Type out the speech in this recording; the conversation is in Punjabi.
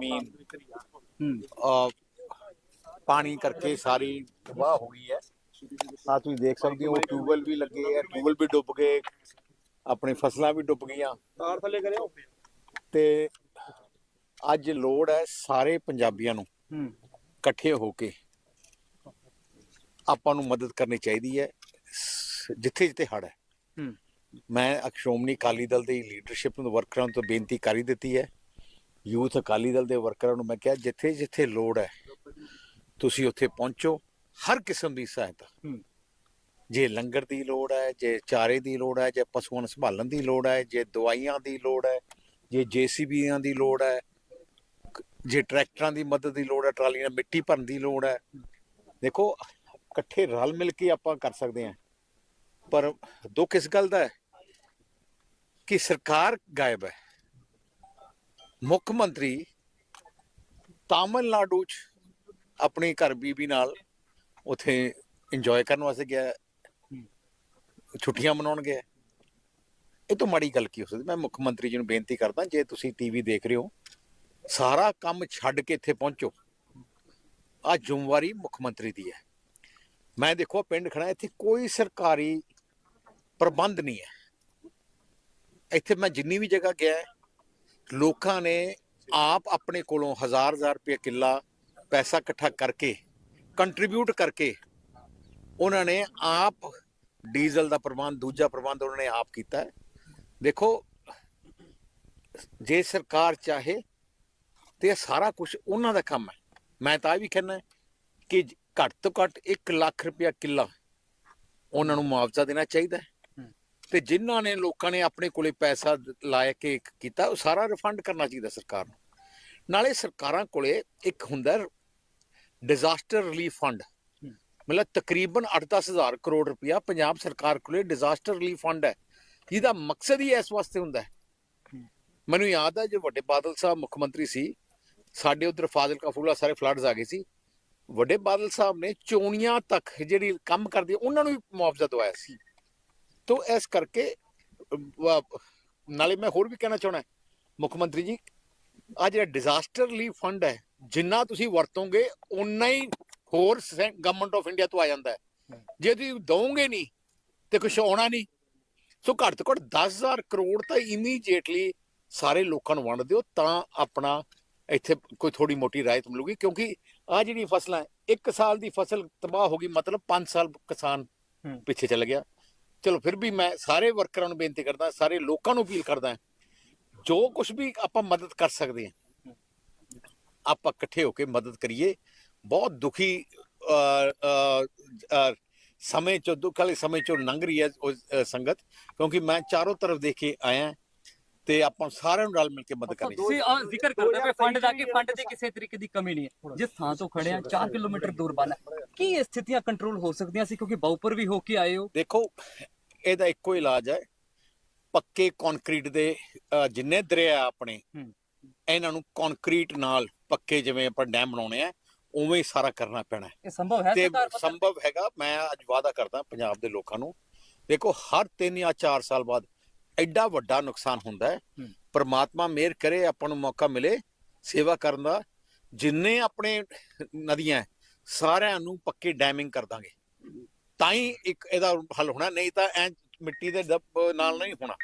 ਜ਼ਮੀਨ ਹੂੰ। ਅਹ, ਪਾਣੀ ਕਰਕੇ ਸਾਰੀ ਤਬਾਹ ਹੋ ਗਈ ਹੈ। ਆ ਤੁਸੀਂ ਦੇਖ ਸਕਦੇ ਹੋ ਟਿਊਬਲ ਵੀ ਲੱਗੇ ਆ ਟਿਊਬਲ ਵੀ ਡੁੱਬ ਗਏ ਆਪਣੀ ਫਸਲਾਂ ਵੀ ਡੁੱਬ ਗਈਆਂ। ਤਾਰ ਥੱਲੇ ਕਰਿਓ ਤੇ ਅੱਜ ਲੋੜ ਹੈ ਸਾਰੇ ਪੰਜਾਬੀਆਂ ਨੂੰ ਹੂੰ। ਇਕੱਠੇ ਹੋ ਕੇ ਆਪਾਂ ਨੂੰ ਮਦਦ ਕਰਨੀ ਚਾਹੀਦੀ ਹੈ ਜਿੱਥੇ ਜਿੱਥੇ ਹੜ ਹੈ। ਹੂੰ। ਮੈਂ ਸ਼੍ਰੋਮਣੀ ਅਕਾਲੀ ਦਲ ਦੀ ਲੀਡਰਸ਼ਿਪ ਨੂੰ ਵਰਕਰਾਂ ਤੋਂ ਬੇਨਤੀ ਕਰੀ ਦਿੱਤੀ ਹੈ। ਯੂਥ ਅਕਾਲੀ ਦਲ ਦੇ ਵਰਕਰਾਂ ਨੂੰ ਮੈਂ ਕਿਹਾ ਜਿੱਥੇ ਜਿੱਥੇ ਲੋੜ ਹੈ ਤੁਸੀਂ ਉੱਥੇ ਪਹੁੰਚੋ ਹਰ ਕਿਸਮ ਦੀ ਸਹਾਇਤਾ। ਜੇ ਲੰਗਰ ਦੀ ਲੋੜ ਹੈ ਜੇ ਚਾਰੇ ਦੀ ਲੋੜ ਹੈ ਜੇ ਪਸ਼ੂਆਂ ਨੂੰ ਸੰਭਾਲਣ ਦੀ ਲੋੜ ਹੈ ਜੇ ਦਵਾਈਆਂ ਦੀ ਲੋੜ ਹੈ ਜੇ ਜੀਸੀਬੀਆਂ ਦੀ ਲੋੜ ਹੈ ਜੇ ਟਰੈਕਟਰਾਂ ਦੀ ਮਦਦ ਦੀ ਲੋੜ ਹੈ ਟਰਾਲੀਆਂ ਨਾਲ ਮਿੱਟੀ ਭਰਨ ਦੀ ਲੋੜ ਹੈ। ਦੇਖੋ ਇਕੱਠੇ ਰਲ ਮਿਲ ਕੇ ਆਪਾਂ ਕਰ ਸਕਦੇ ਹਾਂ। ਪਰ ਦੁੱਖ ਇਸ ਗੱਲ ਦਾ ਹੈ ਕਿ ਸਰਕਾਰ ਗਾਇਬ ਹੈ। ਮੁੱਖ ਮੰਤਰੀ ਤਾਮਿਲਨਾਡੂ ਚ ਆਪਣੀ ਘਰ ਬੀਬੀ ਨਾਲ ਉਥੇ ਇੰਜੋਏ ਕਰਨ ਵਾਸਤੇ ਗਿਆ ਛੁੱਟੀਆਂ ਮਨਾਉਣ ਗਿਆ ਇਹ ਤੋਂ ਮਾੜੀ ਗੱਲ ਕੀ ਹੋ ਸਕਦੀ? ਮੈਂ ਮੁੱਖ ਮੰਤਰੀ ਜੀ ਨੂੰ ਬੇਨਤੀ ਕਰਦਾ, ਜੇ ਤੁਸੀਂ ਟੀਵੀ ਦੇਖ ਰਹੇ ਹੋ, ਸਾਰਾ ਕੰਮ ਛੱਡ ਕੇ ਇੱਥੇ ਪਹੁੰਚੋ। ਆ ਜ਼ਿੰਮੇਵਾਰੀ ਮੁੱਖ ਮੰਤਰੀ ਦੀ ਹੈ। ਮੈਂ ਦੇਖੋ ਪਿੰਡ ਖੜਾ ਇੱਥੇ ਕੋਈ ਸਰਕਾਰੀ ਪ੍ਰਬੰਧ ਨਹੀਂ ਹੈ। ਇੱਥੇ ਮੈਂ ਜਿੰਨੀ ਵੀ ਜਗ੍ਹਾ ਗਿਆ ਲੋਕਾਂ ਨੇ ਆਪ ਆਪਣੇ ਕੋਲੋਂ ਹਜ਼ਾਰ ਹਜ਼ਾਰ ਰੁਪਏ ਕਿੱਲਾ ਪੈਸਾ ਇਕੱਠਾ ਕਰਕੇ ਕੰਟਰੀਬਿਊਟ ਕਰਕੇ ਉਹਨਾਂ ਨੇ ਆਪ ਡੀਜ਼ਲ ਦਾ ਪ੍ਰਬੰਧ, ਦੂਜਾ ਪ੍ਰਬੰਧ ਉਹਨਾਂ ਨੇ ਆਪ ਕੀਤਾ ਹੈ। ਦੇਖੋ, ਜੇ ਸਰਕਾਰ ਚਾਹੇ ਤੇ ਸਾਰਾ ਕੁਝ ਉਹਨਾਂ ਦਾ ਕੰਮ ਹੈ। ਮੈਂ ਤਾਂ ਇਹ ਵੀ ਕਹਿੰਦਾ ਕਿ ਘੱਟ ਤੋਂ ਘੱਟ 1 ਲੱਖ ਰੁਪਇਆ ਕਿੱਲਾ ਉਹਨਾਂ ਨੂੰ ਮੁਆਵਜ਼ਾ ਦੇਣਾ ਚਾਹੀਦਾ ਹੈ। ਤੇ ਜਿਨ੍ਹਾਂ ਨੇ ਲੋਕਾਂ ਨੇ ਆਪਣੇ ਕੋਲੇ ਪੈਸਾ ਲਾਇਆ ਕੇ ਕੀਤਾ ਉਹ ਸਾਰਾ ਰਿਫੰਡ ਕਰਨਾ ਚਾਹੀਦਾ ਸਰਕਾਰ ਨੂੰ। ਨਾਲੇ ਸਰਕਾਰਾਂ ਕੋਲੇ ਇੱਕ ਹੁੰਦਾ ਡਿਜ਼ਾਸਟਰ ਰਿਲੀਫ ਫੰਡ ਮਤਲਬ ਤਕਰੀਬਨ 8-10 ਹਜ਼ਾਰ ਕਰੋੜ ਰੁਪਇਆ ਪੰਜਾਬ ਸਰਕਾਰ ਕੋਲੇ ਡਿਜ਼ਾਸਟਰ ਰਿਲੀਫ ਫੰਡ ਹੈ। ਜਿਹਦਾ ਮਕਸਦ ਹੀ ਇਸ ਵਾਸਤੇ ਹੁੰਦਾ ਹੈ। ਮੈਨੂੰ ਯਾਦ ਹੈ ਜੋ ਵੱਡੇ ਬਾਦਲ ਸਾਹਿਬ ਮੁੱਖ ਮੰਤਰੀ ਸੀ ਸਾਡੇ ਉਧਰ ਫਾਜ਼ਿਲਕਾ ਫੂਲਾ ਸਾਰੇ ਫਲੱਡਸ ਆ ਗਏ ਸੀ। ਵੱਡੇ ਬਾਦਲ ਸਾਹਿਬ ਨੇ ਚੋਣੀਆਂ ਤੱਕ ਜਿਹੜੀ ਕੰਮ ਕਰਦੀ ਉਹਨਾਂ ਨੂੰ ਵੀ ਮੁਆਵਜ਼ਾ ਦਵਾਇਆ ਸੀ। ਤੋ ਇਸ ਕਰਕੇ ਨਾਲੇ ਮੈਂ ਹੋਰ ਵੀ ਕਹਿਣਾ ਚਾਹਣਾ ਮੁੱਖ ਮੰਤਰੀ ਜੀ ਆ ਜਿਹੜਾ ਡਿਜ਼ਾਸਟਰ ਰਿਲੀਫ ਫੰਡ ਹੈ ਜਿੰਨਾ ਤੁਸੀਂ ਵਰਤੋਗੇ ਉਨਾ ਹੀ ਹੋਰ ਗਵਰਨਮੈਂਟ ਆਫ ਇੰਡੀਆ ਤੋਂ ਆ ਜਾਂਦਾ ਹੈ। ਜੇ ਤੁਸੀਂ ਦੋਗੇ ਨਹੀਂ ਤੇ ਕੁਝ ਆਉਣਾ ਨਹੀਂ। ਸੋ ਘੱਟ ਤੋਂ ਘੱਟ 10000 ਕਰੋੜ ਤਾਂ ਇਮੀਡੀਏਟਲੀ ਸਾਰੇ ਲੋਕਾਂ ਨੂੰ ਵੰਡ ਦਿਓ ਤਾਂ ਆਪਣਾ ਇੱਥੇ ਕੋਈ ਥੋੜੀ ਮੋਟੀ ਰਾਹਤ ਮਿਲੂਗੀ ਕਿਉਂਕਿ ਆ ਜਿਹੜੀ ਫਸਲਾਂ ਇੱਕ ਸਾਲ ਦੀ ਫਸਲ ਤਬਾਹ ਹੋ ਗਈ ਮਤਲਬ 5 ਸਾਲ ਕਿਸਾਨ। ਪਿੱਛੇ ਚਲ ਗਿਆ। ਚਲੋ ਫਿਰ ਵੀ ਮੈਂ ਸਾਰੇ ਵਰਕਰਾਂ ਨੂੰ ਬੇਨਤੀ ਕਰਦਾ ਸਾਰੇ ਲੋਕਾਂ ਨੂੰ ਅਪੀਲ ਕਰਦਾ ਜੋ ਕੁਝ ਵੀ ਆਪਾਂ ਮਦਦ ਕਰ ਸਕਦੇ ਹਾਂ ਆਪਾਂ ਇਕੱਠੇ ਹੋ ਕੇ ਮਦਦ ਕਰੀਏ। ਬਹੁਤ ਦੁਖੀ ਸਮੇਂ ਚੋਂ ਦੁੱਖ ਵਾਲੇ ਸਮੇਂ ਚੋਂ ਲੰਘ ਰਹੀ ਹੈ ਉਹ, ਸੰਗਤ ਕਿਉਂਕਿ ਮੈਂ ਚਾਰੋਂ ਤਰਫ ਦੇਖੇ ਆਇਆ। ਤੇ ਆਪਾਂ ਸਾਰਿਆਂ ਨੂੰ ਰਲ ਮਿਲ ਕੇ ਮਦਦ ਕਰਨੀ ਤੁਸੀਂ ਆ ਜ਼ਿਕਰ ਕਰਦੇ ਪਏ ਫੰਡ ਦਾ ਕਿ ਫੰਡ ਦੀ ਕਿਸੇ ਤਰੀਕੇ ਦੀ ਕਮੀ ਨਹੀਂ ਹੈ। ਜਿਸ ਥਾਂ ਤੋਂ ਖੜੇ ਆ 4 ਕਿਲੋਮੀਟਰ ਦੂਰ ਬਨ ਕੀ ਇਹ ਸਥਿਤੀਆਂ ਕੰਟਰੋਲ ਹੋ ਸਕਦੀਆਂ ਸੀ? ਕਿਉਂਕਿ ਬਾਉਪਰ ਵੀ ਹੋ ਕੇ ਆਏ ਹੋ। ਦੇਖੋ ਇਹਦਾ ਇੱਕੋ ਇਲਾਜ ਹੈ। ਪੱਕੇ ਕੰਕਰੀਟ ਦੇ ਜਿੰਨੇ ਦਰਿਆ ਆਪਣੇ ਹੂੰ। ਇਹਨਾਂ ਨੂੰ ਕੰਕਰੀਟ ਨਾਲ ਪੱਕੇ ਜਿਵੇਂ ਆਪਾਂ ਡੈਮ ਬਣਾਉਣੇ ਆ ਉਵੇਂ ਹੀ ਸਾਰਾ ਕਰਨਾ ਪੈਣਾ ਹੈ। ਇਹ ਸੰਭਵ ਹੈ ਤੇ ਸਰਕਾਰ ਪੱਧਰ ਤੇ? ਸੰਭਵ ਹੈਗਾ ਮੈਂ ਅੱਜ ਵਾਅਦਾ ਕਰਦਾ ਪੰਜਾਬ ਦੇ ਲੋਕਾਂ ਨੂੰ। ਦੇਖੋ ਹਰ 3 ਜਾਂ 4 ਸਾਲ ਬਾਅਦ ਐਡਾ ਵੱਡਾ ਨੁਕਸਾਨ ਹੁੰਦਾ ਹੈ। ਪਰਮਾਤਮਾ ਮਿਹਰ ਕਰੇ ਆਪਾਂ ਨੂੰ ਮੌਕਾ ਮਿਲੇ ਸੇਵਾ ਕਰਨ ਦਾ। ਜਿੰਨੇ ਆਪਣੇ ਨਦੀਆਂ ਸਾਰਿਆਂ ਨੂੰ ਪੱਕੇ ਡੈਮਿੰਗ ਕਰ ਦਾਂਗੇ। ਤਾਂ ਹੀ ਇੱਕ ਇਹਦਾ ਹੱਲ ਹੋਣਾ ਨਹੀਂ ਤਾਂ ਐ ਮਿੱਟੀ ਦੇ ਨਾਲ ਨਹੀਂ ਹੋਣਾ।